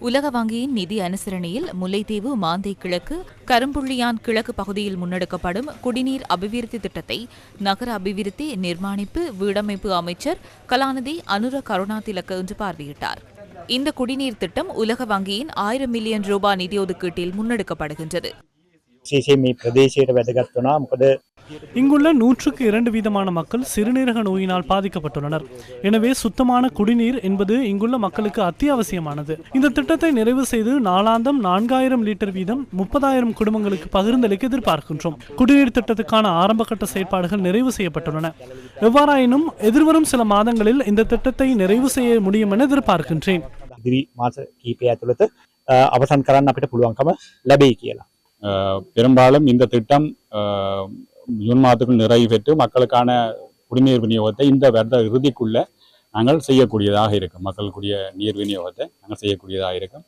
உலக வங்கியின் நிதி அனுசரணையில் முல்லைத்தீவு மாந்தை கிழக்கு கரும்புள்ளியான் கிழக்கு பகுதியில் முன்னெடுக்கப்படும் குடிநீர் அபிவிருத்தி திட்டத்தை நகர அபிவிருத்தி நிர்மாணிப்பு வீடமைப்பு அமைச்சர் கலாநிதி அனுர கருணாதிலக்க இன்று பார்வையிட்டார். இந்த குடிநீர் திட்டம் உலக வங்கியின் ஆயிரம் மில்லியன் ரூபாய் நிதி ஒதுக்கீட்டில் முன்னெடுக்கப்படுகின்றது. විශේෂයෙන් මේ ප්‍රදේශයට වැදගත් වනා මොකද இங்குள்ள நூற்றுக்கு இரண்டு வீதமான மக்கள் சிறுநீரக நோயினால் பாதிக்கப்பட்டுள்ளனர் எனவே சுத்தமான குடிநீர் என்பது இங்குள்ள மக்களுக்கு அத்தியாவசியமானது இந்த திட்டத்தை நிறைவு செய்து நாளாந்தம் நான்காயிரம் லிட்டர் வீதம் முப்பதாயிரம் குடும்பங்களுக்கு பகிர்ந்தளிக்க எதிர்பார்க்கின்றோம் குடிநீர் திட்டத்துக்கான ஆரம்பகட்ட செயற்பாடுகள் நிறைவு செய்யப்பட்டுள்ளன எவ்வாறாயினும் எதிர்வரும் சில மாதங்களில் இந்த திட்டத்தை நிறைவு செய்ய முடியும் என எதிர்பார்க்கின்றேன் ඉදිරි මාස කීපය ඇතුළත අ, අවසන් කරන්න අපිට පුළුවන්කම ලැබෙයි කියලා. அஹ் பெரும்பாலும் இந்த திட்டம் அஹ், ஜூன் மாதத்துக்குள் நிறைவேற்று மக்களுக்கான குடிநீர் விநியோகத்தை இந்த வருட இறுதிக்குள்ள நாங்கள் செய்யக்கூடியதாக இருக்கும். மக்களுக்குரிய நீர் விநியோகத்தை நாங்கள் செய்யக்கூடியதாக இருக்கும்.